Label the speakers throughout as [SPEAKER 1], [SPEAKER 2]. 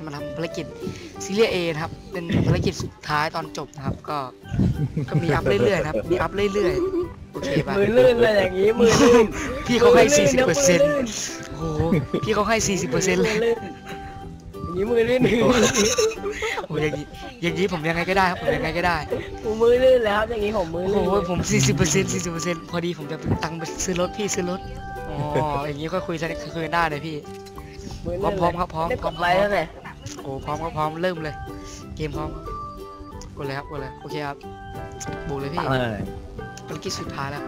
[SPEAKER 1] จะมาทำภารกิจซีเรีย A นะครับ เป็นภารกิจสุดท้ายตอนจบนะครับ ก็ ก็มีอัพเรื่อยๆนะครับ มีอัพเรื่อยๆ โอเคป่ะ
[SPEAKER 2] มือลื่นเลยอย่างนี้ มือลื่น
[SPEAKER 1] พี่เขาให้
[SPEAKER 2] มือลื่น
[SPEAKER 1] 40%โอ้โห พี่เขาให้40%เลย
[SPEAKER 2] มือลื่นอย่างนี้มือลื่น
[SPEAKER 1] โอ้ยอย่างนี้ อย่างนี้ผมยังไงก็ได้ครับ ผมยังไงก็ได้
[SPEAKER 2] กูมือลื่นแล้วครับอย่างนี้ผมมือ
[SPEAKER 1] โอ้
[SPEAKER 2] ลื่น
[SPEAKER 1] โหผม40% 40%พอดีผมจะเป็นตังค์ไปซื้อรถพี่ซื้อรถอ๋ออย่างนี้ก็คุยกันคุยกันได้เลยพี่
[SPEAKER 2] มือ
[SPEAKER 1] พร้
[SPEAKER 2] ลื่
[SPEAKER 1] อม
[SPEAKER 2] น
[SPEAKER 1] พร้อมครับพร้อม
[SPEAKER 2] ได้
[SPEAKER 1] พร้
[SPEAKER 2] ก
[SPEAKER 1] อม
[SPEAKER 2] ดไลค์แล้วเนี่ย
[SPEAKER 1] โอ้พร้อมครับพร้อมเริ่มเลย เกมพร้อมครับกดเลยครับกดเลยโอเคครับบุกเลยพี่
[SPEAKER 3] เออ
[SPEAKER 1] ภารกิจสุดท้ายแล้ว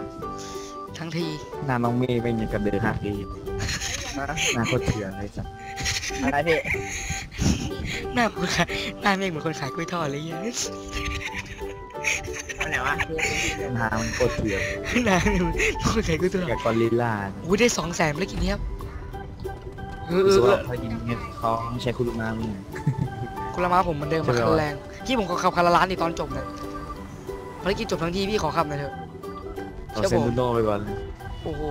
[SPEAKER 1] ทั้งที
[SPEAKER 3] หน้าน้องเมย์เป็นอย่างกับเดินฮักดี
[SPEAKER 2] นะ
[SPEAKER 3] หน้าโคตรเถื่อนเลยสัส
[SPEAKER 2] อะไรพี่
[SPEAKER 1] หน้าคนขายหน้าเมฆเหมือนคนขายกล้วยทอดเลยเนี่ย
[SPEAKER 2] อันไหนวะ
[SPEAKER 3] หน้ามันโคตรเถื่อน
[SPEAKER 1] หน้าเมฆเหมือนคนขายกล้วยทอด
[SPEAKER 3] กับกอริลลา
[SPEAKER 1] อุ้ยได้สองแสนภารกิจนี้ครับ เออเอ
[SPEAKER 3] รู้
[SPEAKER 1] อ
[SPEAKER 3] สึก
[SPEAKER 1] เอ
[SPEAKER 3] ว่า
[SPEAKER 1] อ
[SPEAKER 3] เขายิงเนี่ยเขาใช้คุรุมามึง
[SPEAKER 1] คนละมาผมเหมือนเดิมมา
[SPEAKER 3] ใช่
[SPEAKER 1] คั
[SPEAKER 3] ไหม
[SPEAKER 1] น
[SPEAKER 3] วะ
[SPEAKER 1] แรงที่ผมขอขับคันละล้านนี่ตอนจบเนี่ยภารกิจจบทั้งทีพี่ขอขับหน่อยเถอะ
[SPEAKER 3] เอาเซนตูโนไปก่อนเลย
[SPEAKER 1] โอ้โห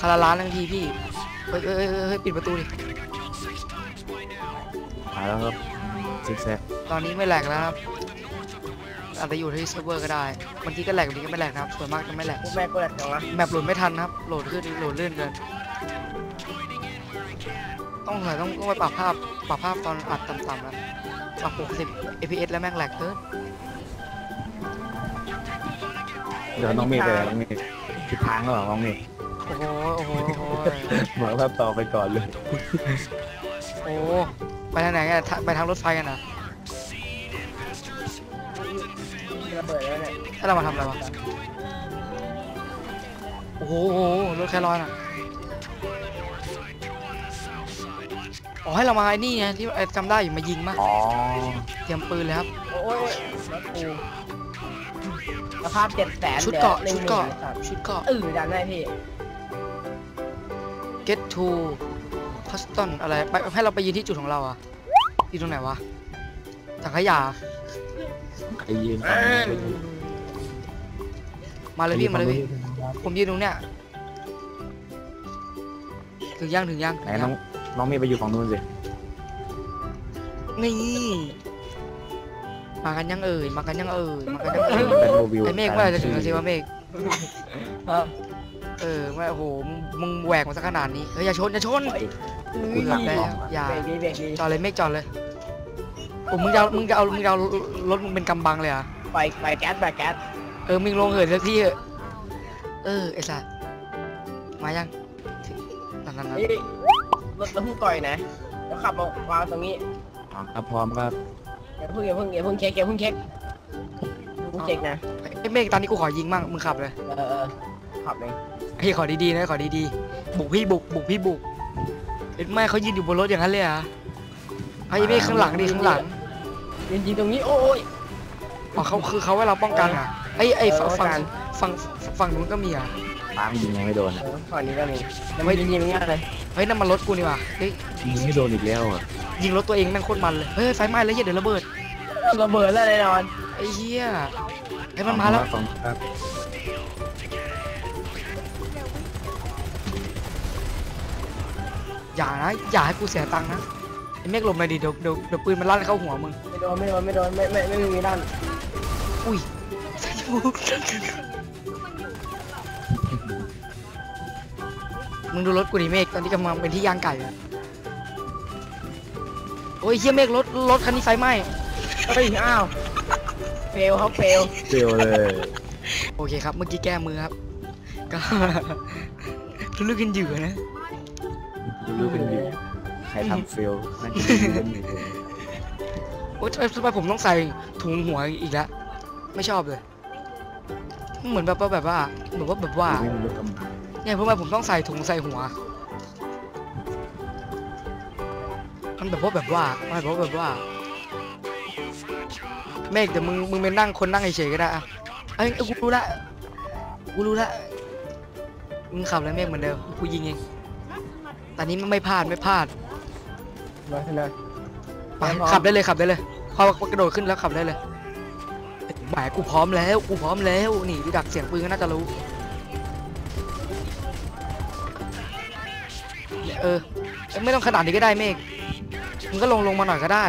[SPEAKER 1] คันละล้านทั้งทีพี่เฮ้ยเฮ้ยเฮ้ยเฮ้ยปิดประตูดิ
[SPEAKER 3] หายแล้วครับซิกแซก
[SPEAKER 1] ตอนนี้ไม่แหลกแล้วครับอาจจะอยู่ที่เซิร์ฟเวอร์ก็ได้บางทีก็แหลกบางทีก็ไม่แหลกนะครับส่วนมากจะไม่แหลก
[SPEAKER 2] พวกแม่กูแหลกจังวะ
[SPEAKER 1] แมปโหลดไม่ทันนะครับ โหลดขึ้นโหลดเลื่อนเกิน ต้องหน่อยต้องต้องไปปรับภาพปรับภาพตอนอัดต่ำๆแล้วปรับ60 fps แล้วแม่งแหลกเกิน
[SPEAKER 3] เดี๋ยวน้องเมย์ไปแล้วน้องเมย์ทิศทางก็หรอน้องเมย์
[SPEAKER 1] โอ้โหโอ้โหโอ้โห
[SPEAKER 3] บอกว่าต่อไปก่อนเลย
[SPEAKER 1] โอ้โหไปทางไหนกันทะไปทางรถไฟกันนะ
[SPEAKER 2] ระเบิดแล้วเนี่ย
[SPEAKER 1] ถ้าเรามาทำอะไรวะโอ้โหโอ้โหรถแครอยน่ะ อ๋อให้เรามาไอ้นี่ไงที่ไอ้จำได้อยู่มายิงมา
[SPEAKER 3] อ๋อ
[SPEAKER 1] เตรียมปืนเลยครับ
[SPEAKER 2] โอ้ยรถกูสภาพเจ็ดแสน
[SPEAKER 1] ชุดเกาะ
[SPEAKER 2] หลือ
[SPEAKER 1] ชุดเกาะ
[SPEAKER 2] หนึ่งหมื่น
[SPEAKER 1] ชุดเกาะ
[SPEAKER 2] เออดันได้พี่
[SPEAKER 1] get to Boston อะไรไปให้เราไปยืนที่จุดของเราอะอยู่ตรงไหนวะถังขยะ
[SPEAKER 3] ใครยืนฝั่งนู้น
[SPEAKER 1] มาเลยพี่มาเลยพี่ผมยืนตรงเนี้ยถึงยังถึงยัง
[SPEAKER 3] ไหนน้อง น้องเมย์ไปอยู่ฝั่งนู้นสิ
[SPEAKER 1] นี่ มากันยังเอ่ย มากันยังเอ่ย มากันยังเอ่ย
[SPEAKER 3] แบนโมวิว
[SPEAKER 1] ไอเมฆเมื่อไหร่จะถึงแล้วสิวะเมฆ
[SPEAKER 2] ครับ
[SPEAKER 1] เออไม่โอ้โหมึงมึงแหวกมาสักขนาดนี้ เฮ้ยอย่าชนอย่าชน
[SPEAKER 2] อุ้
[SPEAKER 1] กู
[SPEAKER 2] ย
[SPEAKER 1] หลับแล้วอย่า
[SPEAKER 2] เบรกดีเบรกดี
[SPEAKER 1] จอดเลยเมฆจอดเลยโอ้มึงจะเอามึงจะเอา มึงจะเอารถมึงเป็นกำบังเลยเหรอะ
[SPEAKER 2] ไปไปแก๊สไปแก๊ส
[SPEAKER 1] เออ มึงลงเหินสักทีเถอะเออไอ้สัสมายังนั่นนั่นนั่น
[SPEAKER 2] นี่ รถเราเพิ่งต่อยนะแล้วขับมาวางตรงนี้
[SPEAKER 3] อ๋อครับพร้อมครับ
[SPEAKER 2] อย่าเพิ่งอย่าเพิ่งอย่าเพิ่งเช็คอย่าเพิ่งเช็คอย่าเพิ่งเช็คนะ
[SPEAKER 1] ไอ้เมฆตอนนี้กูขอยิงมั่งมึงขับเลย
[SPEAKER 2] เออเออขับเอง
[SPEAKER 1] เฮ้ยขอดีๆนะขอดีๆบุกพี่บุกบุกพี่บุกเอ็ดแม่เขายืนอยู่บนรถอย่างนั้นเลยเหรอะไอ้เมฆข้างหลังดิข้างหลัง
[SPEAKER 2] ยืนยิงตรงนี้โอ้ย
[SPEAKER 1] อ๋อเขาคือเขาให้เราป้องกันอะไอ้ไอ้
[SPEAKER 2] เออ
[SPEAKER 1] ฝั่ง
[SPEAKER 2] ป้องกัน
[SPEAKER 1] ฝั่งฝั่งฝั่งนู้นก็มีอะ
[SPEAKER 3] ตามยิงยังไม่โดน
[SPEAKER 2] เอ
[SPEAKER 3] อะ
[SPEAKER 2] อฝั่งนี้ก็มีแล้วไม่ยิงยิงง่ายเลย
[SPEAKER 1] เฮ้ยนั่นมันรถกูนี่ว่ะเฮ้ย
[SPEAKER 3] ยิงไม่โดนอีกแล้วอะ
[SPEAKER 1] ยิงรถตัวเองแม่งโคตรมันเลยเฮ้ยไฟไหม้แล้วเหี้ยเดี๋ยวระเบิด
[SPEAKER 2] ระเบิดแล้วแน่นอน
[SPEAKER 1] ไอ้เหี้ยไอ้มันมาแล้ว
[SPEAKER 3] ฝั่งครับ
[SPEAKER 1] อย่านะอย่าให้กูเสียตังค์นะไอ้เมฆหลบหน่อยดิเดี๋ยวเดี๋ยวเดี๋ยวปืนมันลั่นเข้าหัวมึง
[SPEAKER 2] ไม่โดนไม่โดนไม่โดนไม่ไม่ไม่มีด้าน
[SPEAKER 1] อุ้ย มึงดูรถกูดิเมฆตอนนี้กำลังเป็นที่ย่างไก่อะโอ้ยเฮียเมฆรถรถคันนี้ไฟไหม้
[SPEAKER 2] เฮ้ยอ้าวเฟลครับเฟล
[SPEAKER 3] เฟลเลย
[SPEAKER 1] โอเคครับ เมื่อกี้แก้มือครับ ก็ ทุลุกกันอยู่นะ
[SPEAKER 3] รู้กันอยู่ใครทำเฟลนั่นคือรู้กันอยู่
[SPEAKER 1] โอ้ยทำไมทำไมผมต้องใส่ถุงหัวอีกแล้วไม่ชอบเลย เหมือนแบบว่าแบบว่าเหมือนว่าแบบว่า
[SPEAKER 3] ไม่รู้กำลัง
[SPEAKER 1] เนี่ยทำไมผมต้องใส่ถุงใส่หัว มันแบบว่าแบบว่ามันแบบว่าแบบว่า เมฆเดี๋ยวมึงมึงเป็นนั่งคนนั่งเฉยๆก็ได้อะเอ้ยเอ้ยกูรู้ละกูรู้ละมึงขับแล้วเมฆเหมือนเดิมกูยิงเองตอนนี้มันไม่พลาดไม่พลาด
[SPEAKER 2] มาเถอะนะ
[SPEAKER 1] ไป
[SPEAKER 2] พร้อม
[SPEAKER 1] ขับได้เลยขับได้เลยพอกระโดดขึ้นแล้วขับได้เลยหมายกูพร้อมแล้วกูพร้อมแล้วนี่ดูดักเสียงปืนก็น่าจะรู้ เออ ไม่ต้องขนาดนี้ก็ได้เมฆมึงก็ลงลงมาหน่อยก็ได้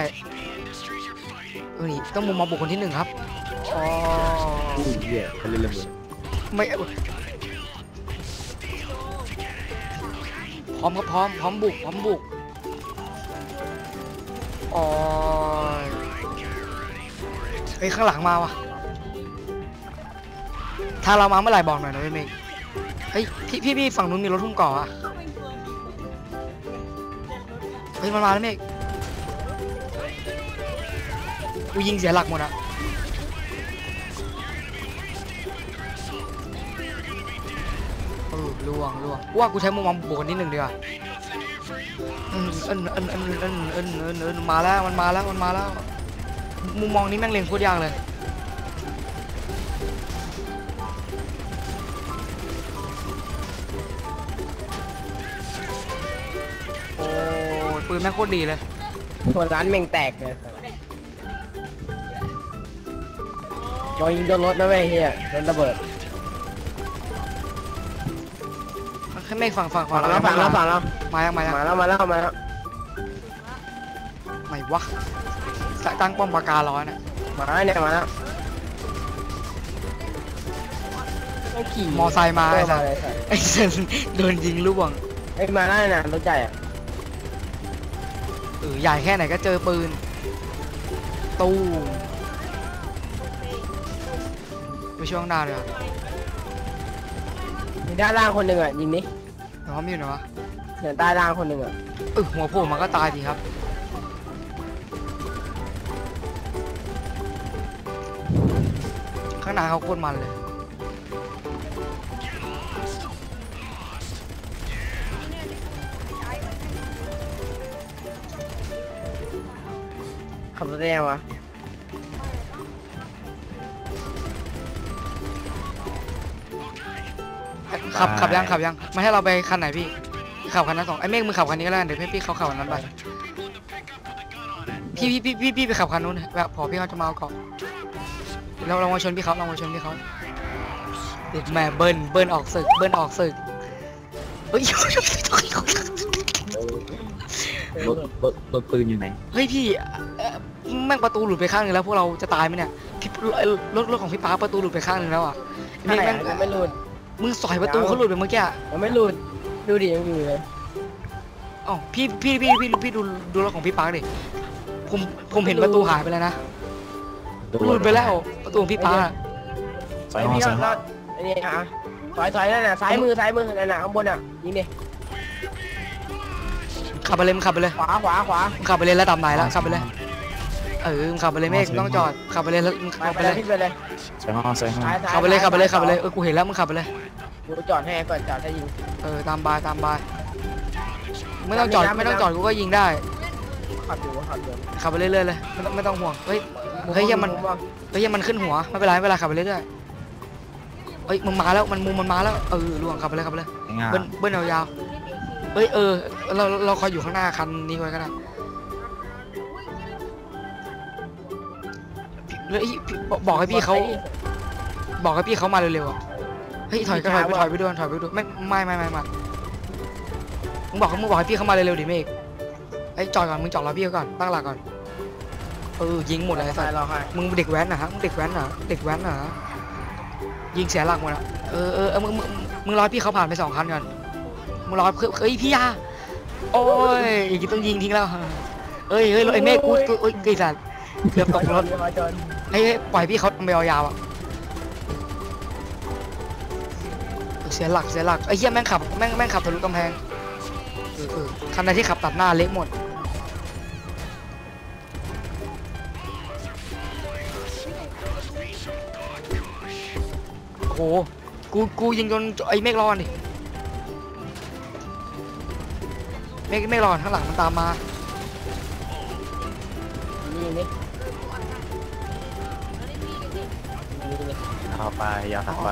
[SPEAKER 1] เออนี่ต้องมุมมองบุคคลที่หนึ่งครับอ๋อ
[SPEAKER 3] อุ้ยเหี้ยเขาเล่นระเบิด
[SPEAKER 1] ไม่พร้อมครับพร้อมพร้อมบุกพร้อมบุกอ๋อเฮ้ยข้างหลังมาวะถ้าเรามาเมื่อไหร่บอกหน่อยนะเว้ยเมฆเฮ้ยพี่พี่ฝั่งนู้นมีรถทุ่มก่ออะ เฮ้ยมันมาแล้วเมฆกูยิงเสียหลักหมดอะเออล่วงล่วงว่ากูใช้มุมมองบุคคลที่หนึ่งดีกว่าอืมเอินเอินเอินเอินเอินเอินเอินมาแล้วมันมาแล้วมันมาแล้ว มุมมองนี้แม่งเล็งโคตรยากเลย ปืนแม่งโคตรดีเลย
[SPEAKER 2] หัวร้านเมงแตกเลยจอยิงโดนรถนะเว้ยเฮียโดนระเบิด
[SPEAKER 1] แค่ไม่ฝั่งฝั่ง
[SPEAKER 2] ฝั่งแล้วฝั่งแล้วฝั่งแล้ว
[SPEAKER 1] มายังมายัง
[SPEAKER 2] มาแล้วมาแล้วมาแล้ว
[SPEAKER 1] ไม่วะสะตั้งป้อมปราการร้อนอะ
[SPEAKER 2] มาแล้วเนี่ยมาแล้วไม่ขี่
[SPEAKER 1] มอไซค์มา
[SPEAKER 2] เอ
[SPEAKER 1] ไอ้
[SPEAKER 2] อ
[SPEAKER 1] สั
[SPEAKER 2] มา
[SPEAKER 1] ส
[SPEAKER 2] เลยสัส
[SPEAKER 1] ไอ้สัสโดนยิงล่วง
[SPEAKER 2] ไอ้ยมาแล้วนะรถใหญ่อะ
[SPEAKER 1] เออใหญ่แค่ไหนก็เจอปืน ตู้มไปช่วงหน้าเลยอะ
[SPEAKER 2] มีด้านล่างคนหนึ่งอะยิงนี้
[SPEAKER 1] แต่ว่ามีอยู่ไหนวะ
[SPEAKER 2] เดี๋ยวใต้ล่างคนหนึ่งอะ
[SPEAKER 1] เออหัวโผล่มันก็ตายดีครับ ข้างหน้าเขาโคตรมันเลย
[SPEAKER 2] ขับรถได้ยังวะ
[SPEAKER 1] ขับขับยังขับยังไม่ให้เราไปคันไหนพี่ขับคันนั้นสองไอ้เมฆมึงขับคันนี้ก็ได้เดี๋ยวพี่พี่เขาขับคันนั้นไปพี่พี่พี่พี่พี่ไปขับคันนู้นแบบพอพี่เขาจะมาเอาเกาะเราเรามาชนพี่เขาเรามาชนพี่เขาเด็ดแม่เบิ้ลเบิ้ลออกศึกเบิ้ลออกศึกเฮ้ย
[SPEAKER 3] รถรถรถปืนอยู่ไหน
[SPEAKER 1] เฮ้ยพี่เอ่อแม่งประตูหลุดไปข้างหนึงแล้วพวกเราจะตายไหมเนี่ยพี่รถรถของพี่ป้าประตูหลุดไปข้างหนึงแล้วอะเมฆ
[SPEAKER 2] ไม่
[SPEAKER 1] แม่ง
[SPEAKER 2] ยังไม่หลุด
[SPEAKER 1] มึงสอยประตูเขาหลุดไปเมื่อกี้อะ
[SPEAKER 2] ยังไม่หลุดดูดิยังอยู่เลย
[SPEAKER 1] อ๋อพี่พี่พี่พี่พี่ดูดูรถของพี่ปาร์คดิผมผมเห็นประตูหายไปแล้วนะหลุดไปแล้วประตูของพี่ปาร์คอะ
[SPEAKER 3] ใส่
[SPEAKER 2] ไอ้
[SPEAKER 3] ห้อง
[SPEAKER 2] พี่
[SPEAKER 3] ใส่
[SPEAKER 2] ยอด
[SPEAKER 3] ห้
[SPEAKER 2] ร
[SPEAKER 3] อ
[SPEAKER 2] องดไอ้นี่อะถอยถอยนั่นน่ะซ้ายมือซ้ายมือนั่นน่ะข้างบนอะยิงดิ
[SPEAKER 1] ขับไปเลยมึงขับไปเลย
[SPEAKER 2] ขวาขวาขวา
[SPEAKER 1] มึงขับไปเลยระดับไหนแล้วขับไปเลย เออมึงขับไปเลยเมฆไม่ต้องจอดขับไปเลยแล้วมึง
[SPEAKER 2] ไป
[SPEAKER 1] ขับ
[SPEAKER 2] ไป
[SPEAKER 1] ไป
[SPEAKER 2] เล
[SPEAKER 1] เลยย
[SPEAKER 2] พี่ไปเลย
[SPEAKER 3] ใส่ห้องใส่ห้อง
[SPEAKER 2] ซ้ายซ้าย
[SPEAKER 1] ขับไปเลยขับไปเลยขับไปเลยเออกูเห็นแล้วมึงขับไปเลย
[SPEAKER 2] กูจอดให้ก่อนจอดให้ยิง
[SPEAKER 1] เออตามบายตามบายไม่ต้องจอดไม่ต้องจอดกูก็ยิงได้
[SPEAKER 2] ขับอยู่ขับอยู่
[SPEAKER 1] ขับไปเรื่อยๆเลยไม่ต้องไม่ต้องห่วงเฮ้ย เฮ้ยอย่ามันเฮ้ยมันขึ้นหัวไม่เป็นไรไม่เป็นไรขับไปเรื่อยๆเฮ้ยมันมาแล้วมันมุมมันมาแล้วเออล่วงขับไปเลยขับไปเลย
[SPEAKER 3] ง่าย
[SPEAKER 1] เบิ้ลเบิ้ลยาวๆเฮ้ยเออเราเราคอยอยู่ข้างหน้าคันนี้ไว้ก็ได้ แล้วไอ้พี่บอกบอกให้พี่เขาบอกให้พี่เขามาเร็วๆอะเฮ้ยถอยก็ถอยไปถอยไปด้วยถอยไปด้วยไม่ไม่ไม่ไม่ไม่มึงบอกเขามึงบอกให้พี่เขามาเร็วๆดิเมฆไอ้ยจอดก่อนมึงจอดรอพี่เขาก่อนตั้งหลักก่อนเออยิงหมดเลยไอ้สั
[SPEAKER 2] ซ้า
[SPEAKER 1] ส
[SPEAKER 2] ยเราให้
[SPEAKER 1] มึงเด็กแว้นนะฮะมึงเด็กแว้นเหรอเด็กแว้นเหรอยิงเสียหลักหมดอะเออเออเออมึงมึงมึงรอให้พี่เขาผ่านไปสองคันก่อนมึงรอเพื่อเฮ้ยพี่ยาโอ้ยอย่างนี้ต้องยิงทิ้งแล้วเอ้ยเฮ้ยรถไอ้เมฆกูกูเอ้ยไอ้สัสเกือบตกรถ
[SPEAKER 2] มาจน
[SPEAKER 1] เฮ้ยปล่อยพี่เขาไปยาวๆอะเสียหลักเสียหลักไอ้เหี้ยแม่งขับแม่งแม่งขับทะลุกำแพงเออเออคันใดที่ขับตัดหน้าเละหมดโอ้โหกูกูยิงจนไอ้เมฆรอดดิเมฆเมฆรอดข้างหลังมันตามมา
[SPEAKER 3] เข้าไปอยาวไป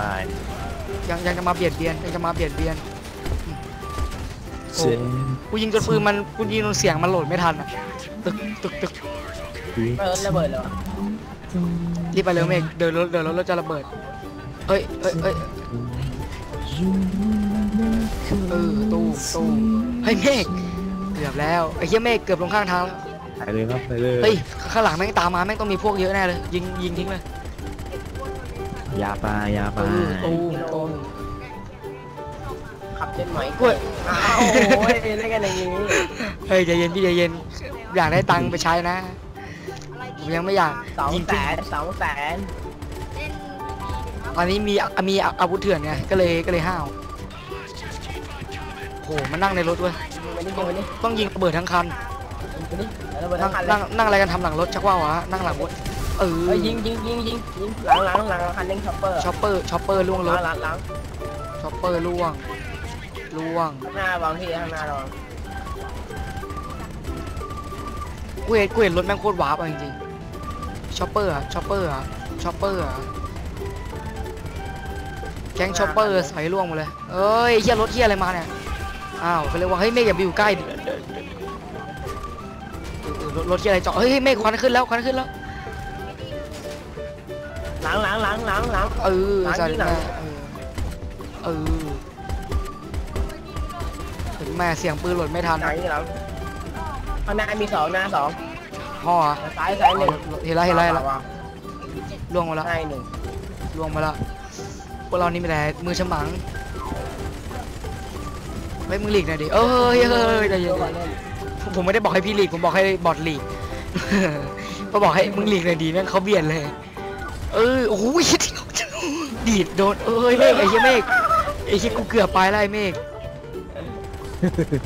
[SPEAKER 1] ยังยังจะมาเบียดเบียนยังจะมาเบียดเบียน
[SPEAKER 3] เสียง
[SPEAKER 1] กูยิงจนปืนมันกูยิงจนเสียงมันโหลดไม่ทันอะตึกตึกตึก
[SPEAKER 2] เออระเบิดเลยวะ
[SPEAKER 1] รีบไปเร็วเมฆเดี๋ยวรถเดี๋ยวรถเราจะระเบิดเอ้ยเอ้ยเอ้ยเออตู้ตู้เฮ้ยเมฆกือบแล้วไอ้เหี้ยเมฆเกือบลงข้างทางแล้ว
[SPEAKER 3] ไปเลยครับไปเลย
[SPEAKER 1] เฮ้ยข้างหลังแม่งตามมาแม่งต้องมีพวกเยอะแน่เลยยิงยิงทิ้งเลย
[SPEAKER 3] ยาปลายาป
[SPEAKER 1] เอ
[SPEAKER 3] ลา
[SPEAKER 1] อตูมตูม
[SPEAKER 2] ขับเส้นไหม
[SPEAKER 1] กล้วย
[SPEAKER 2] อ้าวโอ้ยเล่นกันอย่างนี้
[SPEAKER 1] เฮ้ยใจเย็นพี่ใจเย็น อยากได้ตังค์ไปใช้นะ ผมยังไม่อยาก
[SPEAKER 2] สอง
[SPEAKER 1] ยิง
[SPEAKER 2] แส
[SPEAKER 1] ทิ้ง
[SPEAKER 2] นสองแสน
[SPEAKER 1] ตอนนี้มีมีอาวุธเถื่อนไงก็เลยก็เลยห้าวโหมันนั่งในรถเว้ย
[SPEAKER 2] ยิงไปนี่ยิงไปนี่
[SPEAKER 1] ต้องยิงระเบิดทั้งคัน
[SPEAKER 2] ยิงไปนี่แล้วระเบิด
[SPEAKER 1] นั่
[SPEAKER 2] ทั้
[SPEAKER 1] ง
[SPEAKER 2] งคันเล
[SPEAKER 1] นั่
[SPEAKER 2] ย
[SPEAKER 1] งนั่งอะไรกันทำหลังรถชักว่าวะนั่งหลังรถ เออ
[SPEAKER 2] เฮ้ยยิงยิงยิงยิงยิงหลังหลังหลังคันเร่งช็อปเปอร์
[SPEAKER 1] ช็อปเปอร์ช็อปเปอร์ล่วงร
[SPEAKER 2] หลั
[SPEAKER 1] ถ
[SPEAKER 2] งหลังหลัง
[SPEAKER 1] ช็อปเปอร์ล่วงล่วง
[SPEAKER 2] ข้างหน้าระวังพี่ข้างหน้าระวัง
[SPEAKER 1] กูเห็นกูเห็นรถแม่งโคตรวาร์ปอะจริงๆช็อปเปอร์อะช็อปเปอร์อะช็อปเปอร์อะแก๊งช็อปเปอร์สอยล่วงหมดเลยเอ้ยเฮียรถเฮียอะไรมาเนี่ยอ้าวเขาเรียกว่าเฮ้ยเมฆอย่าไปอยู่ใกล้ดิเออเออรถรถเฮียอะไรเจาะเฮ้ยเฮ้ยเมฆควันขึ้นแล้วควันขึ้นแล้ว
[SPEAKER 2] หลังหลังหลังหลังหลัง
[SPEAKER 1] เออ
[SPEAKER 2] หลัง
[SPEAKER 1] สัต
[SPEAKER 2] นี่
[SPEAKER 1] ว์
[SPEAKER 2] หลัง
[SPEAKER 1] แม่เออเออถึงแม่เสียงปืนหล่นไม่ทัน
[SPEAKER 2] หลังนี่หลังข้างหน้ามีสองหน้าสอง
[SPEAKER 1] พ่ออะ
[SPEAKER 2] ซ้ายซ้ายหนึ่ง
[SPEAKER 1] เห็นแล้วเห็นแล้วเห็นแล้วล่วงมาแล้ว
[SPEAKER 2] ซ้ายหนึ่ง
[SPEAKER 1] ล่วงมาแล้วพวกเรานี่มีแต่มือฉมังเฮ้ยมึงหลีกหน่อยดิเอ้ยเฮ้ยใจเย็นใจเย็นผมไม่ได้บอกให้พี่หลีกผมบอกให้บอทหลีกก็บอกให้มึงหลีกหน่อยดีแม่งเขาเบียดเลย เออโอ้โหดีดโดนเอ้ยเมฆไอ้เหี้ยเมฆไอ้เหี้ยกูเกือบไปแล้วไอ้เมฆ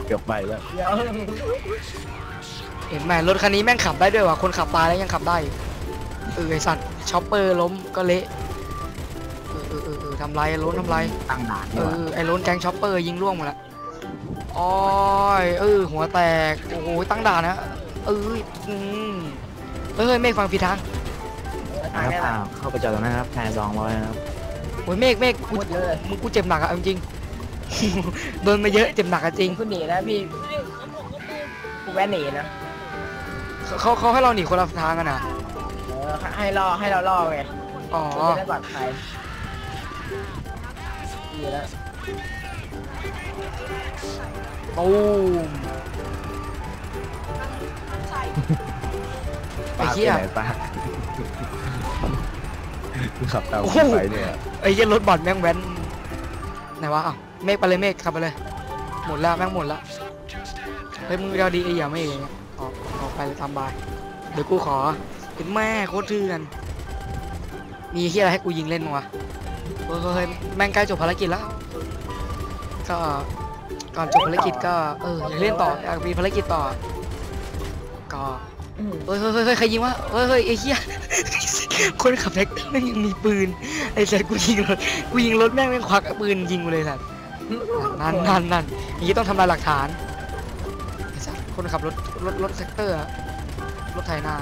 [SPEAKER 3] เกือบไปแล้ว
[SPEAKER 2] เดี๋ยว
[SPEAKER 1] เห็นไหมรถคันนี้แม่งขับได้ด้วยว่ะคนขับตายแล้วยังขับได้อยู่เออไอสัตว์ช็อปเปอร์ล้มก็เละเออเออเออเออทำไรล้นทำไร
[SPEAKER 3] ตั้งด่าน
[SPEAKER 1] เอ
[SPEAKER 3] ดีกว่า
[SPEAKER 1] อไอ้ล้นแก๊งช็อปเปอร์ยิงล่วงหมดละโอ้ยเออหัวแตกโอ้โหตั้งด่านนะเอออืมเฮ้ยเฮ้ยเมฆฟังผิดทาง
[SPEAKER 2] ตาย
[SPEAKER 3] ครับ
[SPEAKER 2] แน่
[SPEAKER 3] อ่า
[SPEAKER 2] ละ
[SPEAKER 3] เข้าไปจอดตรงนั้นครับแพนสองร้อยนะครับ
[SPEAKER 1] โอ้ยเมฆเมฆกู
[SPEAKER 2] พูดเยอะเลย
[SPEAKER 1] มึงกูเจ็บหนักอะเอาจริงโดนมาเยอะเจ็บหนักอะจริง
[SPEAKER 2] คุณหนีนะพี่กูแว่นหนีนะ
[SPEAKER 1] เขาเขาให้เราหนีคนละทางกันนะ
[SPEAKER 2] เออให้ล่อให้เราล่อไง
[SPEAKER 1] อ๋อ
[SPEAKER 2] จะได้ปลอดภัยดีแล้ว
[SPEAKER 1] ตูมไอ้
[SPEAKER 3] ป้า
[SPEAKER 1] เหี้ย
[SPEAKER 3] ไปไหนป้า ขับตาม
[SPEAKER 1] โอ้โห
[SPEAKER 3] ไปเนี่ย
[SPEAKER 1] ไอ้เหี้ยรถบอดแม่งแว้นไหนวะอ้าวเมฆไปเลยเมฆขับไปเลยหมดแล้วแม่งหมดแล้วเฮ้ยมึงเอาดีไอ้เหี้ยไม่เองออกออกไปเลยตามบายเดี๋ยวกูขอเป็นแม่โคตรเถื่อนมีเหี้ยอะไรให้กูยิงเล่นมั้งวะเฮ้ยเฮ้ยเฮ้ยแม่งใกล้จบภารกิจแล้ว ก็ก่อนจบภารกิจก็เอออยากเล่นต่ออยากมีภารกิจต่อก็
[SPEAKER 2] อืม
[SPEAKER 1] เฮ้ยเฮ้ยเฮ้ยเฮ้ยใครยิงวะเฮ้ยเฮ้ยไอ้เหี้ย คนขับแท็กเตอร์แม่งยังมีปืน ไอ้สัตว์กูยิงรถกูยิงรถแม่งแม่งควักปืนยิงกูเลยสัตว์นั่นนั่นนั่นอย่างนี้ต้องทำลายหลักฐานไอ้สัตว์คนขับรถรถรถแท็กเตอร์อะรถไถนา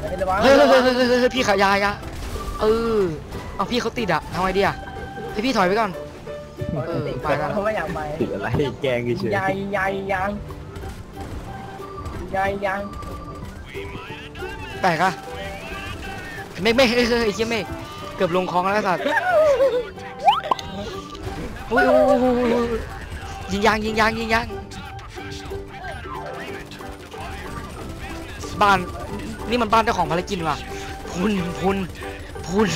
[SPEAKER 2] เฮ้ยระวัง
[SPEAKER 1] เฮ้ยเฮ้ย
[SPEAKER 2] ระวั
[SPEAKER 1] เฮ้
[SPEAKER 2] ง
[SPEAKER 1] ยเฮ้ยเฮ้ยเฮ้ยพี่ขายายาเออเอาพี่เขาติดอะทำไงดีอะให้พี่ถอยไปก่อนเออไปแล้ว
[SPEAKER 2] เขาไม่อยากไป
[SPEAKER 3] ติดอะไรแกงเฉย
[SPEAKER 2] ยายยายยางยายยาง
[SPEAKER 1] แปลกอะ เมฆเมฆเฮ้ยเฮ้ยเฮ้ยไอ้เหี้ยเมฆเกือบลงคลองแล้วไอ้สัตว์อุ้ยอุ้ยอุ้ยอุ้ยอุ้ยยิงยางยิงยางยิงยางบ้านนี่มันบ้านเจ้าของภารกิจว่ะพุนพุนพุน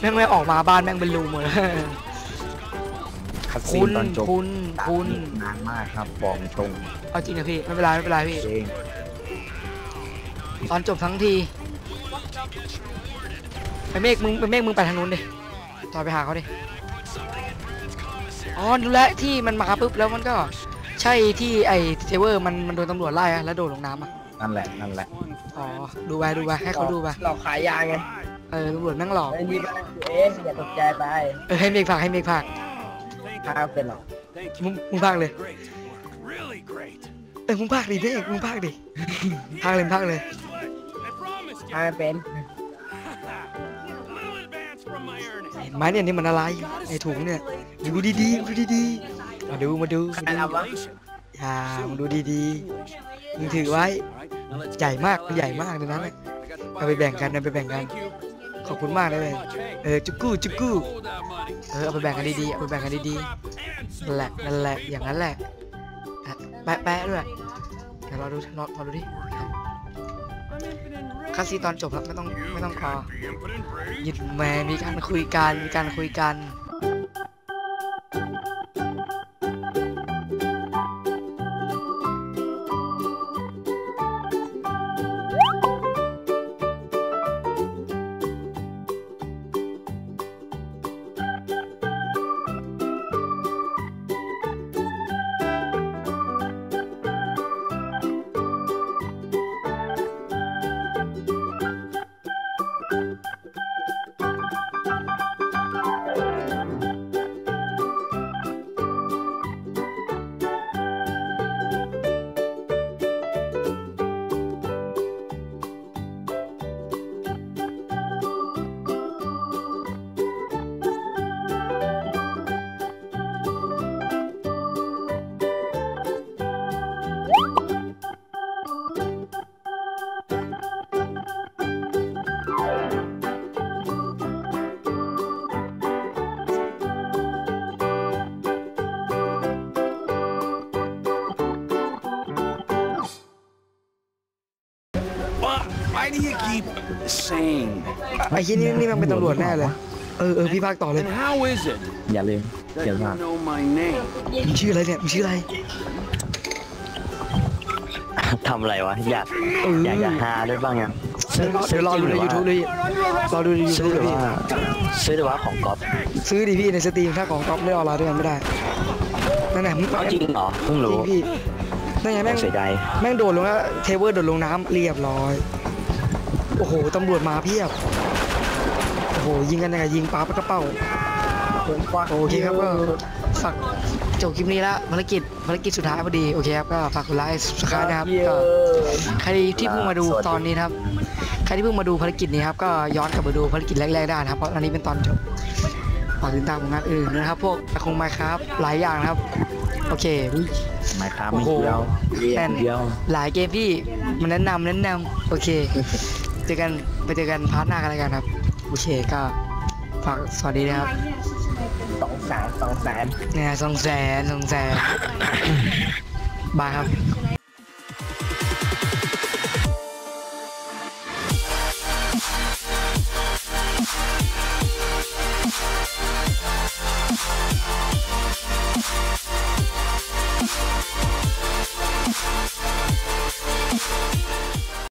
[SPEAKER 1] แม่งไม่ออกมาบ้านแม่งเป็นรูหมดเลย
[SPEAKER 3] ๆคัดซี
[SPEAKER 1] คุ
[SPEAKER 3] น
[SPEAKER 1] ณ
[SPEAKER 3] ตอนจบ
[SPEAKER 1] คุณคุณ
[SPEAKER 3] นานมากครับบอกตรง
[SPEAKER 1] เอาจริงนะพี่ไม่เป็นไรไม่เป็นไรพี่
[SPEAKER 3] เอง
[SPEAKER 1] ตอนจบทั้งที ไปเมฆมึงไปเมฆมึงไปทางนู้นดิต่อไปหาเขาดิอ๋อดูแลวที่มันมาปุ๊บแล้วมันก็ ใช่ที่ไอ้เทเวอร์มันมันโดนตำรวจไล่อะแล้วโดดลงน้ำอะ
[SPEAKER 3] นั่นแหละนั่นแหละ
[SPEAKER 1] อ๋อดูไปดูไปให้เขาดูไป
[SPEAKER 2] หลอกขายยาไง
[SPEAKER 1] เออตำรวจแม่งหลอก
[SPEAKER 2] ไอ้นี่บ้านเอ๊ะอย่าตกใจไป
[SPEAKER 1] เออให้เมฆพากให้เมฆพาก
[SPEAKER 2] พาเป็นหรอก
[SPEAKER 1] มึงมึงพากเลย
[SPEAKER 4] Really great.
[SPEAKER 1] เออมึงพากดิเมฆมึงพากดิพากเลยพากเลย
[SPEAKER 4] I promise
[SPEAKER 2] พาเป็น
[SPEAKER 4] a
[SPEAKER 1] ไหมเนี่ยนี่มันอะไรไอ้ถุงเนี่ยดูดีๆดูดีๆมาดูมาดูมา
[SPEAKER 2] อะไร
[SPEAKER 1] ดูอย่ามึงดูดีๆมึงถือไว้ใหญ่มากใหญ่มากในนั้นน่ะเอาไปแบ่งกันเอาไปแบ่งกัน ขอบคุณมากเลยเออจุกู้จุกู้เออเอาไปแบ่งกันดีๆเอาไปแบ่งกันดีๆแหละนั่นแหละอย่างนั้นแหละอะแปะแปะด้วยเดี๋ยวรอดูรอรอดูดิ คาซีนตอนจบแล้วไม่ต้องไม่ต้องคอหยุดแม่มีการคุยกันมีการคุยกัน
[SPEAKER 4] Why, why do you keep saying that?
[SPEAKER 1] ไอ้ที่นี่นี่มันเป็นตำรวจแน่เลย เออเออพี่ภาคต่อเลย
[SPEAKER 4] And how is it
[SPEAKER 3] อย่าลืม
[SPEAKER 4] that
[SPEAKER 3] อย่า
[SPEAKER 4] you
[SPEAKER 3] พลาด
[SPEAKER 4] know my name?
[SPEAKER 1] มึงชื่ออะไรเนี่ยมึงชื่ออะไร
[SPEAKER 5] ทำอะไรวะ อยาก
[SPEAKER 1] เออ
[SPEAKER 5] อยากจะหาด้วยบ้างยัง
[SPEAKER 1] เดี๋ยวรอดูใน YouTube เลยรอดูใน
[SPEAKER 5] ซื้อ
[SPEAKER 1] YouTube
[SPEAKER 5] หรือ
[SPEAKER 1] พี่
[SPEAKER 5] ว่า ซื้อหรือว่าของก๊อฟ
[SPEAKER 1] ซื้อดิพี่ในสตรีมถ้าของก๊อฟเล่นออนไลน์ด้วยกันไม่ได้ นั่นแหละมึง
[SPEAKER 5] เอาจริงเหรอเพิ่ง
[SPEAKER 1] จ
[SPEAKER 5] รู้
[SPEAKER 1] ริงพี่นั่นไงแม่ง
[SPEAKER 5] เสียดาย
[SPEAKER 1] แม่งโดดลงแล้วเทเวอร์โดดลงน้ำเรียบร้อย โอ้โหตำรวจมาเพียบ โอ้โหยิงกันยังไงยิงปลาปะกระเป๋าโอเคครับก็ฝากจบคลิปนี้ละภารกิจภารกิจสุดท้ายพอดี โอเคครับก็ฝากกดไลค์สกายนะครับก็ใครที่เพิ่งมาดูตอนนี้นะครับ ใครที่เพิ่งมาดูภารกิจนี้ครับก็ย้อนกลับมาดูภารกิจแรกๆได้นะครับเพราะอันนี้เป็นตอนจบฝากติดตามผลงานอื่นด้วยนะครับ พวกคงมาครับหลายอย่างนะครับ โอเค
[SPEAKER 3] ไมค์ครับ
[SPEAKER 1] โอ้
[SPEAKER 3] ไม่
[SPEAKER 1] โห
[SPEAKER 3] เดียว
[SPEAKER 1] แน่น
[SPEAKER 3] เดียว
[SPEAKER 1] หลายเกมที่มันแนะนำแนะนำโอเค เจอกันไปเจอกันพาร์ทหน้ากันแล้วกันครับ โอเคก็ฝากสวัสดีนะครับ
[SPEAKER 2] สองแสนสองแสน
[SPEAKER 1] เนี่ยสองแสนสองแสนบายครับ